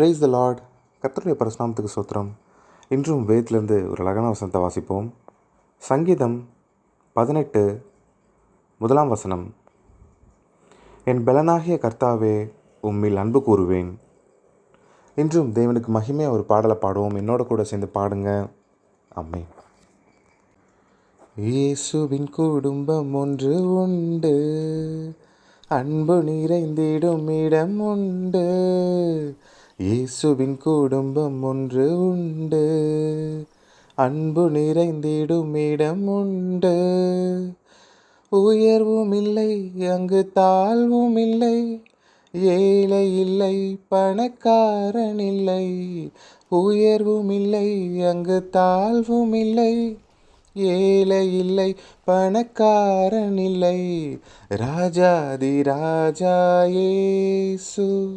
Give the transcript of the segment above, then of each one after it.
Praise the Lord கர்த்தருடைய பரசுநாமத்துக்கு சோத்திரம் இன்றும் வேதத்திலிருந்து ஒரு அழகான வசனத்தை வாசிப்போம். சங்கீதம் பதினெட்டு முதலாம் வசனம். என் பலனாகிய கர்த்தாவே உம்மில் அன்பு கூறுவேன். இன்றும் தேவனுக்கு மகிமையாக ஒரு பாடலை பாடுவோம். என்னோட கூட சேர்ந்து பாடுங்க. அம்மே இயேசுவின் குடும்பம் ஒன்று உண்டு. அன்பு நிறைந்திடும் இடம் உண்டு. இயேசுவின் குடும்பம் ஒன்று உண்டு. அன்பு நிறைந்திடும் இடம் உண்டு. உயர்வும் இல்லை அங்கு தாழ்வும் இல்லை. ஏழை இல்லை பணக்காரன் இல்லை. உயர்வும் இல்லை அங்கு தாழ்வும் இல்லை. ஏழை இல்லை பணக்காரன் இல்லை. ராஜாதி ராஜா ஏசு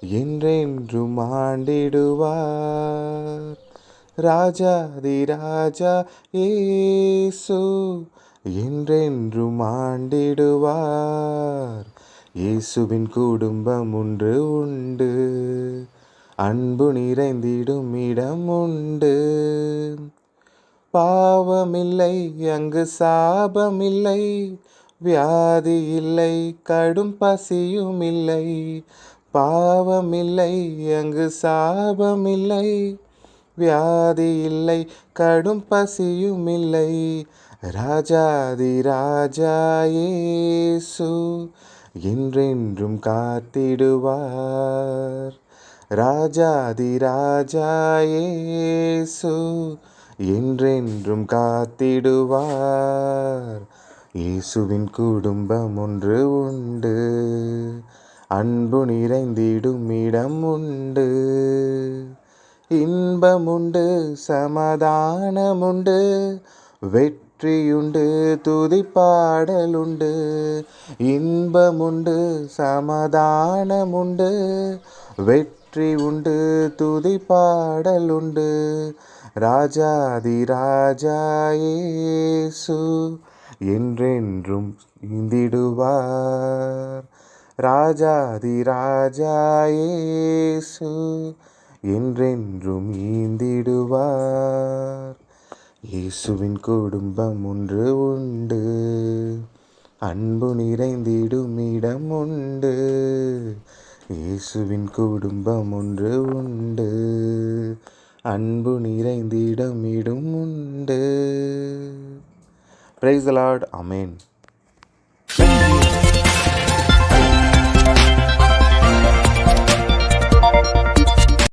என்றென்றும் ஆண்டிடுவார். ராஜாதி ராஜா ஏசு என்றென்றும் ஆண்டிடுவார். இயேசுவின் குடும்பம் ஒன்று உண்டு அன்பு நிறைந்திடும் இடம் உண்டு. பாவமில்லை அங்கு சாபமில்லை வியாதி இல்லை கடும் பசியும் இல்லை பாவமில்லை அங்கு சாபமில்லை. வியாதி இல்லை கடும் பசியும் இல்லை ராஜாதி ராஜாயேசு என்றென்றும் காத்திடுவார். ராஜாதி ராஜாயேசு என்றென்றும் காத்திடுவார். இயேசுவின் குடும்பம் ஒன்று உண்டு. அன்பு நிறைந்திடும் இடம் உண்டு. இன்பமுண்டு சமாதானமுண்டு. வெற்றியுண்டு துதிப்பாடலுண்டு. இன்பமுண்டு சமாதானமுண்டு. வெற்றி உண்டு துதிப்பாடலுண்டு. ராஜாதி ராஜாயேசு என்றென்றும் இந்திடுவார். ராஜாதி ராஜா என்றென்றும் ஈந்திடுவார். இயேசுவின் குடும்பம் ஒன்று உண்டு. அன்பு நிறைந்திடும் இடம் உண்டு. இயேசுவின் குடும்பம் ஒன்று உண்டு. அன்பு நிறைந்திடம் இடம் உண்டு. பிரைஸ் லார்ட் அமேன்